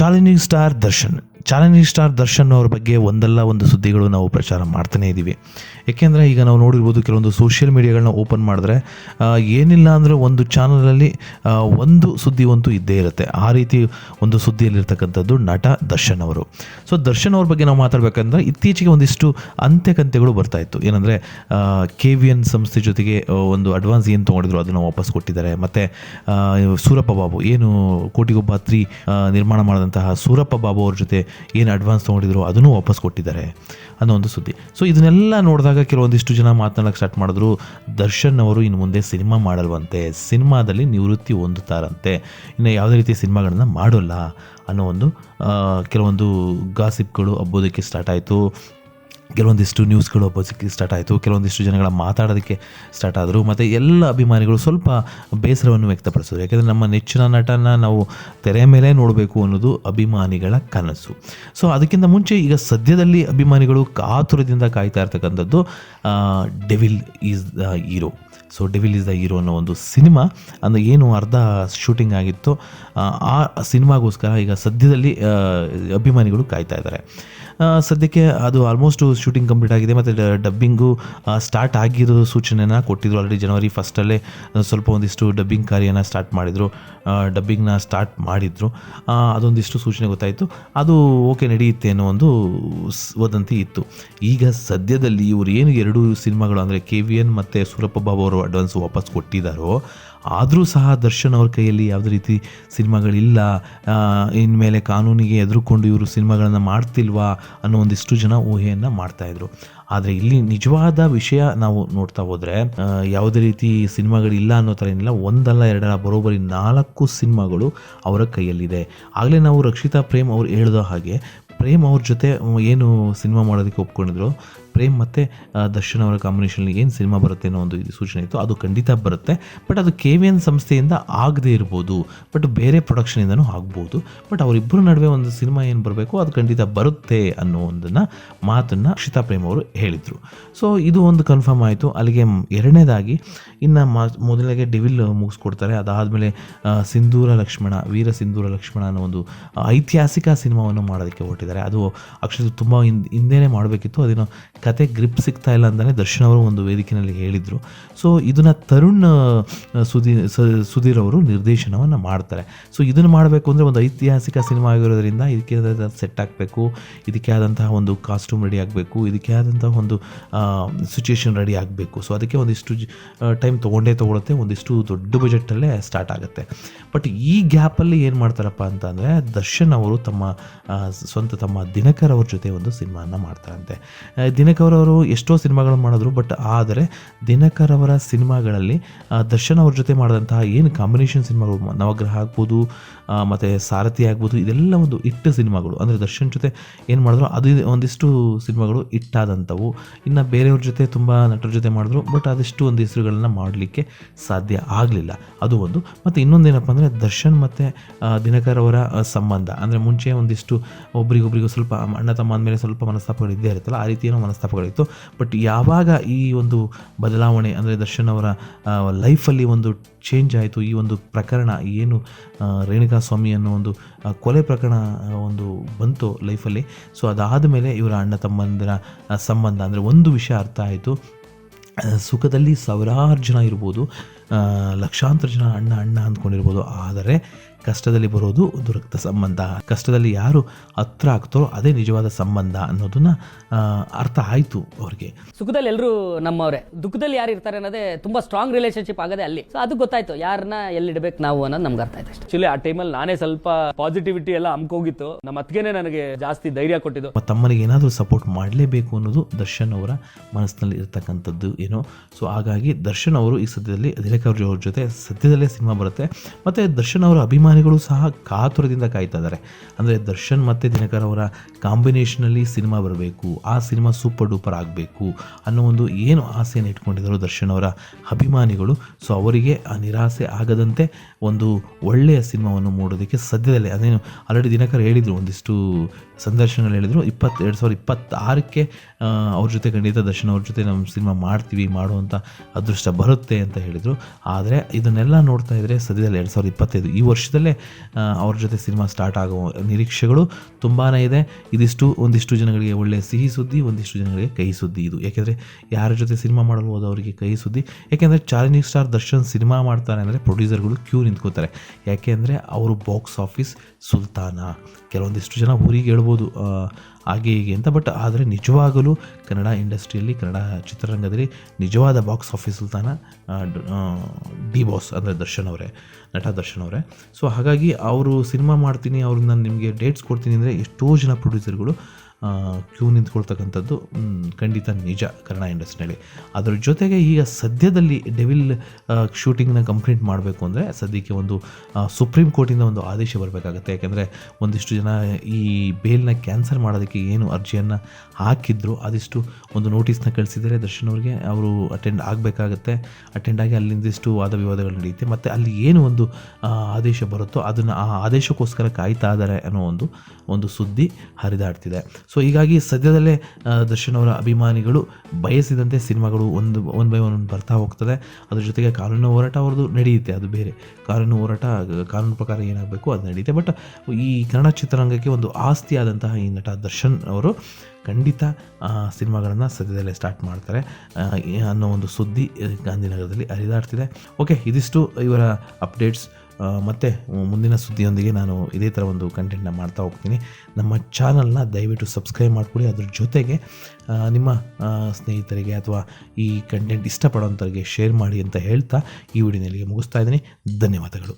Challenging star Darshan challenging star Darshan ಅವ್ರ ಬಗ್ಗೆ ಒಂದಲ್ಲ ಒಂದು ಸುದ್ದಿಗಳು ನಾವು ಪ್ರಚಾರ ಮಾಡ್ತಾನೇ ಇದ್ದೀವಿ ಏಕೆಂದರೆ ಈಗ ನಾವು ನೋಡಿರ್ಬೋದು ಕೆಲವೊಂದು ಸೋಷಿಯಲ್ ಮೀಡಿಯಾಗಳನ್ನ ಓಪನ್ ಮಾಡಿದ್ರೆ ಏನಿಲ್ಲ ಅಂದರೆ ಒಂದು ಚಾನಲಲ್ಲಿ ಒಂದು ಸುದ್ದಿ ಅಂತೂ ಇದ್ದೇ ಇರುತ್ತೆ. ಆ ರೀತಿ ಒಂದು ಸುದ್ದಿಯಲ್ಲಿರ್ತಕ್ಕಂಥದ್ದು ನಟ ದರ್ಶನ್ ಅವರು. ಸೊ ದರ್ಶನ್ ಅವ್ರ ಬಗ್ಗೆ ನಾವು ಮಾತಾಡಬೇಕಂದ್ರೆ ಇತ್ತೀಚೆಗೆ ಒಂದಿಷ್ಟು ಅಂತ್ಯಕಂತ್ಯಗಳು ಬರ್ತಾ ಇತ್ತು. ಏನಂದರೆ ಕೆ ವಿ ಎನ್ ಸಂಸ್ಥೆ ಜೊತೆಗೆ ಒಂದು ಅಡ್ವಾನ್ಸ್ ಏನು ತೊಗೊಂಡಿದ್ರು ಅದನ್ನು ವಾಪಸ್ ಕೊಟ್ಟಿದ್ದಾರೆ. ಮತ್ತು ಸೂರಪ್ಪ ಬಾಬು, ಏನು ಕೋಟಿಗೊಬ್ಬ ತ್ರೀ ನಿರ್ಮಾಣ ಮಾಡಿದಂತಹ ಸೂರಪ್ಪ ಬಾಬು ಅವ್ರ ಜೊತೆ ಏನು ಅಡ್ವಾನ್ಸ್ ತೊಗೊಂಡಿದ್ರು ಅದನ್ನು ವಾಪಸ್ ಕೊಟ್ಟಿದ್ದಾರೆ ಅನ್ನೋ ಒಂದು ಸುದ್ದಿ. ಸೊ ಇದನ್ನೆಲ್ಲ ನೋಡಿದಾಗ ಕೆಲವೊಂದಿಷ್ಟು ಜನ ಮಾತನಾಡಕ್ಕೆ ಸ್ಟಾರ್ಟ್ ಮಾಡಿದ್ರು. ದರ್ಶನ್ ಅವರು ಇನ್ನು ಮುಂದೆ ಸಿನಿಮಾ ಮಾಡಲ್ವಂತೆ, ಸಿನಿಮಾದಲ್ಲಿ ನಿವೃತ್ತಿ ಹೊಂದುತ್ತಾರಂತೆ, ಇನ್ನು ಯಾವುದೇ ರೀತಿಯ ಸಿನಿಮಾಗಳನ್ನು ಮಾಡೋಲ್ಲ ಅನ್ನೋ ಒಂದು ಕೆಲವೊಂದು ಗಾಸಿಪ್ಗಳು ಹಬ್ಬೋದಕ್ಕೆ ಸ್ಟಾರ್ಟ್ ಆಯಿತು. ಕೆಲವೊಂದಿಷ್ಟು ನ್ಯೂಸ್ಗಳು ಬದುಕಿ ಸ್ಟಾರ್ಟ್ ಆಯಿತು ಕೆಲವೊಂದಿಷ್ಟು ಜನಗಳ ಮಾತಾಡೋದಕ್ಕೆ ಸ್ಟಾರ್ಟ್ ಆದರು ಮತ್ತು ಎಲ್ಲ ಅಭಿಮಾನಿಗಳು ಸ್ವಲ್ಪ ಬೇಸರವನ್ನು ವ್ಯಕ್ತಪಡಿಸಿದ್ರು. ಯಾಕೆಂದರೆ ನಮ್ಮ ನೆಚ್ಚಿನ ನಟನ ನಾವು ತೆರೆ ಮೇಲೆ ನೋಡಬೇಕು ಅನ್ನೋದು ಅಭಿಮಾನಿಗಳ ಕನಸು. ಸೊ ಅದಕ್ಕಿಂತ ಮುಂಚೆ ಈಗ ಸದ್ಯದಲ್ಲಿ ಅಭಿಮಾನಿಗಳು ಕಾತುರದಿಂದ ಕಾಯ್ತಾ ಇರ್ತಕ್ಕಂಥದ್ದು devil is the hero so devil is the hero ಅನ್ನೋ ಒಂದು ಸಿನಿಮಾ ಅಂದರೆ ಏನು ಅರ್ಧ ಶೂಟಿಂಗ್ ಆಗಿತ್ತು ಆ, ಸಿನಿಮಾಗೋಸ್ಕರ ಈಗ ಸದ್ಯದಲ್ಲಿ ಅಭಿಮಾನಿಗಳು ಕಾಯ್ತಾ ಇದ್ದಾರೆ. ಸದ್ಯಕ್ಕೆ ಅದು ಆಲ್ಮೋಸ್ಟ್ ಶೂಟಿಂಗ್ ಕಂಪ್ಲೀಟ್ ಆಗಿದೆ. ಮತ್ತು ಡಬ್ಬಿಂಗು ಸ್ಟಾರ್ಟ್ ಆಗಿರೋ ಸೂಚನೆನ ಕೊಟ್ಟಿದ್ರು ಆಲ್ರೆಡಿ ಜನವರಿ ಫಸ್ಟಲ್ಲೇ ಸ್ವಲ್ಪ ಒಂದಿಷ್ಟು ಡಬ್ಬಿಂಗ್ ಕಾರ್ಯನ ಸ್ಟಾರ್ಟ್ ಮಾಡಿದರು. ಡಬ್ಬಿಂಗ್ನ ಸ್ಟಾರ್ಟ್ ಮಾಡಿದರು. ಅದೊಂದಿಷ್ಟು ಸೂಚನೆ ಗೊತ್ತಾಯಿತು. ಅದು ಓಕೆ ನಡೆಯುತ್ತೆ ಅನ್ನೋ ಒಂದು ವದಂತಿ ಇತ್ತು. ಈಗ ಸದ್ಯದಲ್ಲಿ ಇವರು ಏನು ಎರಡು ಸಿನಿಮಾಗಳು ಅಂದರೆ ಕೆ ವಿ ಎನ್ ಮತ್ತು ಸೂರಪ್ಪ ಬಾಬು ಅವರು ಅಡ್ವಾನ್ಸ್ ವಾಪಸ್ ಕೊಟ್ಟಿದ್ದಾರೋ ಆದರೂ ಸಹ ದರ್ಶನ್ ಅವ್ರ ಕೈಯಲ್ಲಿ ಯಾವುದೇ ರೀತಿ ಸಿನಿಮಾಗಳಿಲ್ಲ ಇನ್ಮೇಲೆ ಕಾನೂನಿಗೆ ಎದುರುಕೊಂಡು ಇವರು ಸಿನಿಮಾಗಳನ್ನು ಮಾಡ್ತಿಲ್ವಾ ಅನ್ನೋ ಒಂದಿಷ್ಟು ಜನ ಊಹೆಯನ್ನು ಮಾಡ್ತಾಯಿದ್ರು ಆದರೆ ಇಲ್ಲಿ ನಿಜವಾದ ವಿಷಯ ನಾವು ನೋಡ್ತಾ ಹೋದರೆ ಯಾವುದೇ ರೀತಿ ಸಿನಿಮಾಗಳಿಲ್ಲ ಅನ್ನೋ ಥರ ಏನಿಲ್ಲ ಒಂದಲ್ಲ ಎರಡಲ್ಲ, ಬರೋಬ್ಬರಿ ನಾಲ್ಕು ಸಿನಿಮಾಗಳು ಅವರ ಕೈಯಲ್ಲಿದೆ. ಆಗಲೇ ನಾವು ರಕ್ಷಿತಾ ಪ್ರೇಮ್ ಅವ್ರು ಹೇಳಿದ ಹಾಗೆ, ಪ್ರೇಮ್ ಅವ್ರ ಜೊತೆ ಏನು ಸಿನಿಮಾ ಮಾಡೋದಕ್ಕೆ ಒಪ್ಕೊಂಡಿದ್ರು? ಪ್ರೇಮ್ ಮತ್ತು ದರ್ಶನ್ ಅವರ ಕಾಂಬಿನೇಷನಲ್ಲಿ ಏನು ಸಿನಿಮಾ ಬರುತ್ತೆ ಅನ್ನೋ ಒಂದು ಇದು ಸೂಚನೆ ಇತ್ತು. ಅದು ಖಂಡಿತ ಬರುತ್ತೆ. ಬಟ್ ಅದು ಕೆ ವಿ ಎನ್ ಸಂಸ್ಥೆಯಿಂದ ಆಗದೇ ಇರ್ಬೋದು. ಬಟ್ ಬೇರೆ ಪ್ರೊಡಕ್ಷನಿಂದನೂ ಆಗ್ಬೋದು. ಬಟ್ ಅವರಿಬ್ಬರ ನಡುವೆ ಒಂದು ಸಿನಿಮಾ ಏನು ಬರಬೇಕು, ಅದು ಖಂಡಿತ ಬರುತ್ತೆ ಅನ್ನೋ ಒಂದನ್ನು ಮಾತನ್ನು ಅಕ್ಷಿತಾ ಪ್ರೇಮ್ ಅವರು ಹೇಳಿದರು. ಸೊ ಇದು ಒಂದು ಕನ್ಫರ್ಮ್ ಆಯಿತು. ಅಲ್ಲಿಗೆ ಎರಡನೇದಾಗಿ, ಇನ್ನು ಮಾ, ಮೊದಲಿಗೆ ಡಿವಿಲ್ ಮುಗಿಸ್ಕೊಡ್ತಾರೆ. ಅದಾದಮೇಲೆ ಸಿಂಧೂರ ಲಕ್ಷ್ಮಣ, ವೀರ ಸಿಂಧೂರ ಲಕ್ಷ್ಮಣ ಅನ್ನೋ ಒಂದು, ಐತಿಹಾಸಿಕ ಸಿನಿಮಾವನ್ನು ಮಾಡೋದಕ್ಕೆ ಹೊರಟಿದ್ದಾರೆ. ಅದು ಅಕ್ಷರ ತುಂಬ ಹಿಂದೆ, ಹಿಂದೆನೇ ಮಾಡಬೇಕಿತ್ತು. ಅದೇನೋ ಕತೆ ಗ್ರಿಪ್ ಸಿಗ್ತಾ ಇಲ್ಲ ಅಂತಲೇ ದರ್ಶನ್ ಅವರು ಒಂದು ವೇದಿಕೆಯಲ್ಲಿ ಹೇಳಿದರು. ಸೊ ಇದನ್ನು ತರುಣ್ ಸುಧೀರ್ ಸುಧೀರ್ ಅವರು ನಿರ್ದೇಶನವನ್ನು ಮಾಡ್ತಾರೆ. ಸೊ ಇದನ್ನು ಮಾಡಬೇಕು ಅಂದರೆ ಒಂದು ಐತಿಹಾಸಿಕ ಸಿನಿಮಾ ಆಗಿರೋದ್ರಿಂದ ಇದಕ್ಕೆ ಸೆಟ್ ಆಗಬೇಕು ಇದಕ್ಕೆ ಆದಂತಹ ಒಂದು ಕಾಸ್ಟ್ಯೂಮ್ ರೆಡಿ ಆಗಬೇಕು ಇದಕ್ಕೆ ಆದಂತಹ ಒಂದು ಸಿಚುಯೇಷನ್ ರೆಡಿ ಆಗಬೇಕು. ಸೊ ಅದಕ್ಕೆ ಒಂದಿಷ್ಟು ಟೈಮ್ ತೊಗೊಂಡೇ ತೊಗೊಳುತ್ತೆ ಒಂದಿಷ್ಟು ದೊಡ್ಡ ಬಜೆಟಲ್ಲೇ ಸ್ಟಾರ್ಟ್ ಆಗುತ್ತೆ. ಬಟ್ ಈ ಗ್ಯಾಪಲ್ಲಿ ಏನು ಮಾಡ್ತಾರಪ್ಪ ಅಂತಂದರೆ ದರ್ಶನ್ ಅವರು ತಮ್ಮ ಸ್ವಂತ ತಮ್ಮ ದಿನಕರ್ ಅವ್ರ ಜೊತೆ ಒಂದು ಸಿನಿಮಾನ ಮಾಡ್ತಾರಂತೆ. ಆ, ದಿನಕರ್ ಅವರು ಎಷ್ಟೋ ಸಿನಿಮಾಗಳು ಮಾಡಿದ್ರು, ಬಟ್ ಆದರೆ ದಿನಕರ್ ಅವರ ಸಿನಿಮಾಗಳಲ್ಲಿ ದರ್ಶನ್ ಅವ್ರ ಜೊತೆ ಮಾಡಿದಂತಹ ಏನು ಕಾಂಬಿನೇಷನ್ ಸಿನಿಮಾಗಳು, ನವಗ್ರಹ ಆಗ್ಬೋದು ಮತ್ತು ಸಾರಥಿ ಆಗ್ಬೋದು, ಇದೆಲ್ಲ ಒಂದು ಇಟ್ಟು ಸಿನಿಮಾಗಳು. ಅಂದರೆ ದರ್ಶನ್ ಜೊತೆ ಏನು ಮಾಡಿದ್ರು, ಅದು ಒಂದಿಷ್ಟು ಸಿನಿಮಾಗಳು ಇಟ್ಟಾದಂಥವು ಇನ್ನು ಬೇರೆಯವ್ರ ಜೊತೆ ತುಂಬ ನಟರ ಜೊತೆ ಮಾಡಿದ್ರು, ಬಟ್ ಅದೆಷ್ಟು ಒಂದು ಹೆಸರುಗಳನ್ನ ಮಾಡಲಿಕ್ಕೆ ಸಾಧ್ಯ ಆಗಲಿಲ್ಲ. ಅದು ಒಂದು. ಮತ್ತು ಇನ್ನೊಂದೇನಪ್ಪ ಅಂದರೆ, ದರ್ಶನ್ ಮತ್ತು ದಿನಕರ್ ಅವರ ಸಂಬಂಧ. ಅಂದರೆ ಮುಂಚೆ ಒಂದಿಷ್ಟು ಒಬ್ರಿಗೊಬ್ರಿಗೂ ಸ್ವಲ್ಪ ಅಣ್ಣ ತಮ್ಮ ಅಂದಮೇಲೆ ಸ್ವಲ್ಪ ಮನಸ್ತಾಪಗಳು ಇದ್ದೇ ಇರುತ್ತಲ್ಲ, ಆ ರೀತಿಯೇನೋ ಏನೋ ಮನಸ್ತಾಪಗಳಿತ್ತು ಬಟ್ ಯಾವಾಗ ಈ ಒಂದು ಬದಲಾವಣೆ ಅಂದರೆ ದರ್ಶನ್ ಅವರ ಲೈಫಲ್ಲಿ ಒಂದು ಚೇಂಜ್ ಆಯಿತು, ಈ ಒಂದು ಪ್ರಕರಣ ಏನು ರೇಣುಕಾ ಸ್ವಾಮಿ ಅನ್ನೋ ಒಂದು ಕೊಲೆ ಪ್ರಕರಣ ಒಂದು ಬಂತು ಲೈಫಲ್ಲಿ ಸೊ ಅದಾದ ಮೇಲೆ ಇವರ ಅಣ್ಣ ತಮ್ಮಂದಿರ ಸಂಬಂಧ ಅಂದರೆ ಒಂದು ವಿಷಯ ಅರ್ಥ ಆಯಿತು. ಸುಖದಲ್ಲಿ ಸಾವಿರಾರು ಜನ ಇರ್ಬೋದು ಲಕ್ಷಾಂತರ ಜನ ಅಣ್ಣ ಅಣ್ಣ ಅಂದ್ಕೊಂಡಿರ್ಬೋದು. ಆದರೆ ಕಷ್ಟದಲ್ಲಿ ಬರೋದು ಒಂದು ರಕ್ತ ಸಂಬಂಧ. ಕಷ್ಟದಲ್ಲಿ ಯಾರು ಹತ್ರ ಆಗ್ತಾರೋ ಅದೇ ನಿಜವಾದ ಸಂಬಂಧ ಅನ್ನೋದನ್ನ ಅರ್ಥ ಆಯಿತು ಅವ್ರಿಗೆ. ಸುಖದಲ್ಲಿ ಎಲ್ಲರೂ ನಮ್ಮವರೇ. ದುಃಖದಲ್ಲಿ ಯಾರು ಇರ್ತಾರೆ ಅನ್ನೋದೇ ತುಂಬಾ ಸ್ಟ್ರಾಂಗ್ ರಿಲೇಶನ್ಶಿಪ್ ಆಗದೆ ಅಲ್ಲಿ. ಸೊ ಅದು ಗೊತ್ತಾಯ್ತು. ಯಾರನ್ನ ಎಲ್ಲಿ ಇಡಬೇಕು ನಾವು ಅನ್ನೋದು ನಮ್ಗೆ ಅರ್ಥ ಆಯ್ತು ಆಕ್ಚುಲಿ ಆ ಟೈಮಲ್ಲಿ ನಾನೇ ಸ್ವಲ್ಪ ಪಾಸಿಟಿವಿಟಿ ಎಲ್ಲ ಅಮ್ಕೋಗಿತ್ತು ನಮ್ಮ ಅತ್ತಿಗೆನೆ ನನಗೆ ಜಾಸ್ತಿ ಧೈರ್ಯ ಕೊಟ್ಟಿದ್ದು. ತಮ್ಮನಿಗೆ ಏನಾದರೂ ಸಪೋರ್ಟ್ ಮಾಡಲೇಬೇಕು ಅನ್ನೋದು ದರ್ಶನ್ ಅವರ ಮನಸ್ಸಿನಲ್ಲಿ ಇರ್ತಕ್ಕಂಥದ್ದು ಏನೋ. ಸೊ ಹಾಗಾಗಿ ದರ್ಶನ್ ಅವರು ಈ ಸದ್ಯದಲ್ಲಿ ದಿನಕರ್ ಅವ್ರ ಜೊತೆ ಸದ್ಯದಲ್ಲೇ ಸಿನಿಮಾ ಬರುತ್ತೆ. ಮತ್ತೆ ದರ್ಶನ್ ಅವರ ಅಭಿಮಾನಿಗಳು ಸಹ ಕಾತುರದಿಂದ ಕಾಯ್ತಾ ಇದ್ದಾರೆ. ಅಂದರೆ ದರ್ಶನ್ ಮತ್ತು ದಿನಕರ್ ಅವರ ಕಾಂಬಿನೇಷನಲ್ಲಿ ಸಿನಿಮಾ ಬರಬೇಕು, ಆ ಸಿನಿಮಾ ಸೂಪರ್ ಡೂಪರ್ ಆಗಬೇಕು ಅನ್ನೋ ಒಂದು ಏನು ಆಸೆಯನ್ನು ಇಟ್ಕೊಂಡಿದ್ದರು ದರ್ಶನ್ ಅವರ ಅಭಿಮಾನಿಗಳು. ಸೊ ಅವರಿಗೆ ಆ ನಿರಾಸೆ ಆಗದಂತೆ ಒಂದು ಒಳ್ಳೆಯ ಸಿನಿಮಾವನ್ನು ಮೂಡೋದಕ್ಕೆ ಸದ್ಯದಲ್ಲೇ, ಅದೇನು ಆಲ್ರೆಡಿ ದಿನಕರ್ ಹೇಳಿದರು, ಒಂದಿಷ್ಟು ಸಂದರ್ಶನಗಳು ಹೇಳಿದರು. ಇಪ್ಪತ್ತು ಎರಡು ಸಾವಿರದ ಇಪ್ಪತ್ತಾರಕ್ಕೆ ಅವ್ರ ಜೊತೆ ಖಂಡಿತ ದರ್ಶನ್ ಅವ್ರ ಜೊತೆ ನಮ್ಮ ಸಿನಿಮಾ ಮಾಡ್ತೀವಿ ಮಾಡುವಂಥ ಅದೃಷ್ಟ ಬರುತ್ತೆ ಅಂತ ಹೇಳಿದರು. ಆದರೆ ಇದನ್ನೆಲ್ಲ ನೋಡ್ತಾ ಇದ್ದರೆ ಸದ್ಯದಲ್ಲಿ ಎರಡು ಸಾವಿರದ ಇಪ್ಪತ್ತೈದು ಈ ವರ್ಷದಲ್ಲಿ ಶೀಘ್ರದಲ್ಲೇ ಅವ್ರ ಜೊತೆ ಸಿನಿಮಾ ಸ್ಟಾರ್ಟ್ ಆಗುವ ನಿರೀಕ್ಷೆಗಳು ತುಂಬಾ ಇದೆ. ಇದಿಷ್ಟು, ಒಂದಿಷ್ಟು ಜನಗಳಿಗೆ ಒಳ್ಳೆಯ ಸಿಹಿ ಸುದ್ದಿ, ಒಂದಿಷ್ಟು ಜನಗಳಿಗೆ ಕಹಿ ಸುದ್ದಿ ಇದು. ಯಾಕೆಂದರೆ ಯಾರ ಜೊತೆ ಸಿನಿಮಾ ಮಾಡಲು ಹೋದವರಿಗೆ ಕಹಿ ಸುದ್ದಿ. ಯಾಕೆಂದರೆ ಚಾಲೆಂಜಿಂಗ್ ಸ್ಟಾರ್ ದರ್ಶನ್ ಸಿನಿಮಾ ಮಾಡ್ತಾರೆ ಅಂದರೆ ಪ್ರೊಡ್ಯೂಸರ್ಗಳು ಕ್ಯೂ ನಿಂತ್ಕೋತಾರೆ. ಯಾಕೆ ಅಂದರೆ ಅವರು ಬಾಕ್ಸ್ ಆಫೀಸ್ ಸುಲ್ತಾನ. ಕೆಲವೊಂದಿಷ್ಟು ಜನ ಊರಿಗೆ ಹೇಳ್ಬೋದು. ಹಾಗೆ ಹೀಗೆ ಅಂತ. ಬಟ್ ಆದರೆ ನಿಜವಾಗಲೂ ಕನ್ನಡ ಇಂಡಸ್ಟ್ರಿಯಲ್ಲಿ, ಕನ್ನಡ ಚಿತ್ರರಂಗದಲ್ಲಿ ನಿಜವಾದ ಬಾಕ್ಸ್ ಆಫೀಸ್ ಸುಲ್ತಾನ ಡಿ ಬಾಸ್ ಅಂದರೆ ದರ್ಶನ್ ಅವರೇ, ನಟ ದರ್ಶನ್ ಅವರೇ. ಸೊ ಹಾಗಾಗಿ ಅವರು ಸಿನಿಮಾ ಮಾಡ್ತೀನಿ ಅವ್ರನ್ನ ನಾನು ನಿಮಗೆ ಡೇಟ್ಸ್ ಕೊಡ್ತೀನಿ ಅಂದರೆ ಎಷ್ಟೋ ಜನ ಪ್ರೊಡ್ಯೂಸರ್ಗಳು ಕ್ಯೂ ನಿಂತ್ಕೊಳ್ತಕ್ಕಂಥದ್ದು ಖಂಡಿತ ನಿಜ ಕನ್ನಡ ಇಂಡಸ್ಟ್ರಿಯಲ್ಲಿ ಅದರ ಜೊತೆಗೆ ಈಗ ಸದ್ಯದಲ್ಲಿ ಡೆವಿಲ್ ಶೂಟಿಂಗ್ನ ಕಂಪ್ಲೀಟ್ ಮಾಡಬೇಕು ಅಂದರೆ ಸದ್ಯಕ್ಕೆ ಒಂದು ಸುಪ್ರೀಂ ಕೋರ್ಟಿಂದ ಒಂದು ಆದೇಶ ಬರಬೇಕಾಗುತ್ತೆ. ಯಾಕೆಂದರೆ ಒಂದಿಷ್ಟು ಜನ ಈ ಬೇಲ್ನ ಕ್ಯಾನ್ಸಲ್ ಮಾಡೋದಕ್ಕೆ ಏನು ಅರ್ಜಿಯನ್ನು ಹಾಕಿದ್ರು ಅದಿಷ್ಟು ಒಂದು ನೋಟಿಸ್ನ ಕಳಿಸಿದರೆ ದರ್ಶನ್ ಅವರಿಗೆ. ಅವರು ಅಟೆಂಡ್ ಆಗಬೇಕಾಗತ್ತೆ. ಅಟೆಂಡ್ ಆಗಿ ಅಲ್ಲಿಂದಿಷ್ಟು ವಾದ ವಿವಾದಗಳು ನಡೆಯುತ್ತೆ. ಮತ್ತು ಅಲ್ಲಿ ಏನು ಒಂದು ಆದೇಶ ಬರುತ್ತೋ ಅದನ್ನು ಆ ಆದೇಶಕ್ಕೋಸ್ಕರ ಕಾಯ್ತಾ ಇದ್ದಾರೆ ಅನ್ನೋ ಒಂದು ಒಂದು ಸುದ್ದಿ ಹರಿದಾಡ್ತಿದೆ. ಸೊ ಹೀಗಾಗಿ ಸದ್ಯದಲ್ಲೇ ದರ್ಶನ್ ಅವರ ಅಭಿಮಾನಿಗಳು ಬಯಸಿದಂತೆ ಸಿನಿಮಾಗಳು ಒಂದು ಒನ್ ಬೈ ಒನ್ ಬರ್ತಾ ಹೋಗ್ತದೆ. ಅದ್ರ ಜೊತೆಗೆ ಕಾನೂನು ಹೋರಾಟ ಅವ್ರದ್ದು ನಡೆಯುತ್ತೆ, ಅದು ಬೇರೆ. ಕಾನೂನು ಹೋರಾಟ, ಕಾನೂನು ಪ್ರಕಾರ ಏನಾಗಬೇಕು ಅದು ನಡೆಯುತ್ತೆ ಬಟ್ ಈ ಕನ್ನಡ ಚಿತ್ರರಂಗಕ್ಕೆ ಒಂದು ಆಸ್ತಿಯಾದಂತಹ ಈ ನಟ ದರ್ಶನ್ ಅವರು ಖಂಡಿತ ಸಿನಿಮಾಗಳನ್ನು ಸದ್ಯದಲ್ಲೇ ಸ್ಟಾರ್ಟ್ ಮಾಡ್ತಾರೆ. ಅನ್ನೋ ಒಂದು ಸುದ್ದಿ ಗಾಂಧಿನಗರದಲ್ಲಿ ಹರಿದಾಡ್ತಿದೆ. ಓಕೆ ಇದಿಷ್ಟು ಇವರ ಅಪ್ಡೇಟ್ಸ್ ಮತ್ತು ಮುಂದಿನ ಸುದ್ದಿಯೊಂದಿಗೆ ನಾನು ಇದೇ ಥರ ಒಂದು ಕಂಟೆಂಟ್ನ ಮಾಡ್ತಾ ಹೋಗ್ತೀನಿ. ನಮ್ಮ ಚಾನಲ್ನ ದಯವಿಟ್ಟು ಸಬ್ಸ್ಕ್ರೈಬ್ ಮಾಡ್ಕೊಳ್ಳಿ. ಅದ್ರ ಜೊತೆಗೆ ನಿಮ್ಮ ಸ್ನೇಹಿತರಿಗೆ ಅಥವಾ ಈ ಕಂಟೆಂಟ್ ಇಷ್ಟಪಡೋಂಥವ್ರಿಗೆ ಶೇರ್ ಮಾಡಿ ಅಂತ ಹೇಳ್ತಾ ಈ ವಿಡಿಯೋನಲ್ಲಿಗೆ ಮುಗಿಸ್ತಾ ಇದ್ದೀನಿ. ಧನ್ಯವಾದಗಳು.